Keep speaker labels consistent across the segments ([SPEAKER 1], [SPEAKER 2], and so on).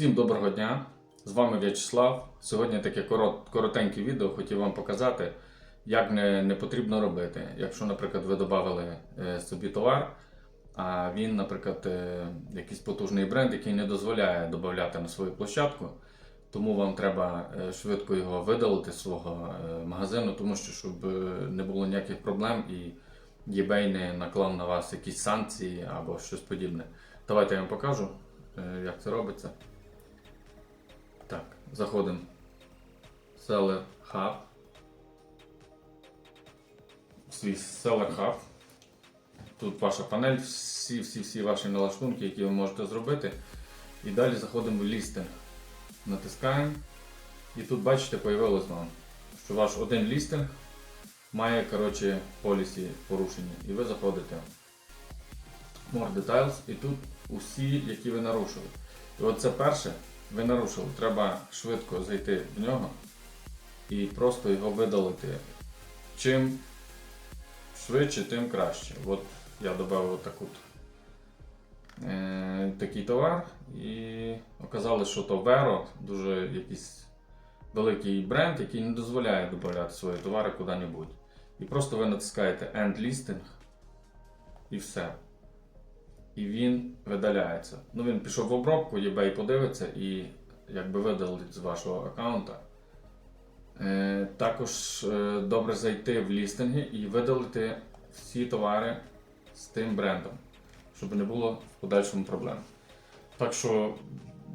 [SPEAKER 1] Всім доброго дня! З вами В'ячеслав. Сьогодні таке коротеньке відео хотів вам показати, як не, не потрібно робити. Якщо, наприклад, ви додали е, собі товар, а він, наприклад, е, якийсь потужний бренд, який не дозволяє додати на свою площадку, тому вам треба е, швидко його видалити з свого магазину, тому що щоб не було ніяких проблем і eBay не наклав на вас якісь санкції або щось подібне. Давайте я вам покажу, як це робиться. Так, заходимо в Seller Hub. Свій Seller Hub. Тут ваша панель, всі, всі, всі ваші налаштунки, які ви можете зробити. І далі заходимо в лістинг. Натискаємо. І тут бачите, появилось вам, що ваш один лістинг має коротше, полісі порушені. І ви заходите в More Details і тут усі, які ви нарушили. І от це перше ви нарушили. Треба швидко зайти в нього і просто його видалити. Чим швидше, тим краще. От я додав е, такий товар і оказалось, що то Vero дуже якийсь великий бренд, який не дозволяє додати свої товари куди-небудь. І просто ви натискаєте End Listing і все і він видаляється. Ну він пішов в обробку, eBay подивиться і якби видалить з вашого аккаунта. Е, також е, добре зайти в лістинги і видалити всі товари з тим брендом, щоб не було в подальшому проблем. Так що,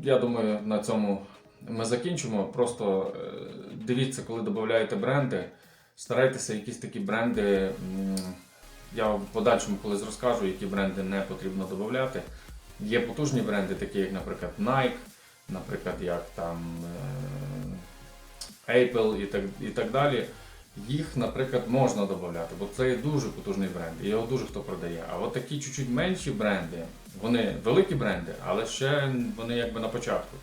[SPEAKER 1] я думаю, на цьому ми закінчимо. Просто е, дивіться, коли додаєте бренди, старайтеся якісь такі бренди. м, я в подальшому колись розкажу, які бренди не потрібно додати. Є потужні бренди, такі як, наприклад, Nike, наприклад, як там е, Apple і так, і так далі. Їх, наприклад, можна додати, бо це є дуже потужний бренд, і його дуже хто продає. А от такі чуть-чуть менші бренди, вони великі бренди, але ще вони якби на початку.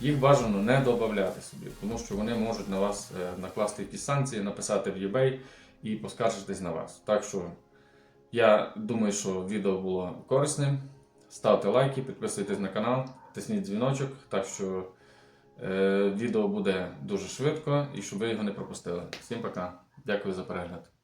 [SPEAKER 1] Їх бажано не додати собі, тому що вони можуть на вас е, накласти якісь санкції, написати в eBay і поскаржитись на вас. Так що я думаю, що відео було корисним. Ставте лайки, підписуйтесь на канал, тисніть дзвіночок, так що е, відео буде дуже швидко і щоб ви його не пропустили. Всім пока. Дякую за перегляд.